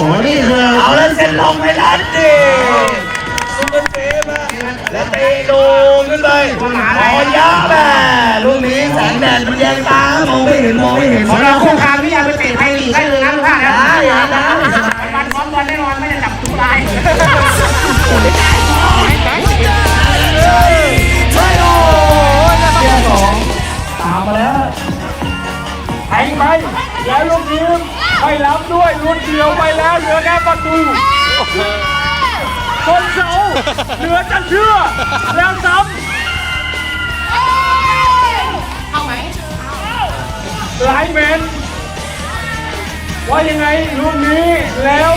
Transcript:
อ้นี่คือเอาแล้วเส้นลงไปแล้วดิซุปเปอร์เซฟอะแล้วเตะโดนขึ้นไปขอยาแม่ลูกนี้แสงแดดมันแยงตามองไม่เห็นมองไม่เห็นของเราโครงการที่ยังไปเตะไทยลีกได้เลยนะทุกท่านนะได้ได้ได้วันพร้อมบอลแน่นอนไม่ได้จับทุกรายใช่โอ้ยเดียวสองตามมาแล้วแทงไป แล้วลูกทีมไม่รับด้วยลุ้นเดียวไปแล้วเหลือแค่ประตูคนเสาเหลือจะเชื่อ แล้วซ้ำหลายเมตรว่ายังไงลูกนี้แล้ว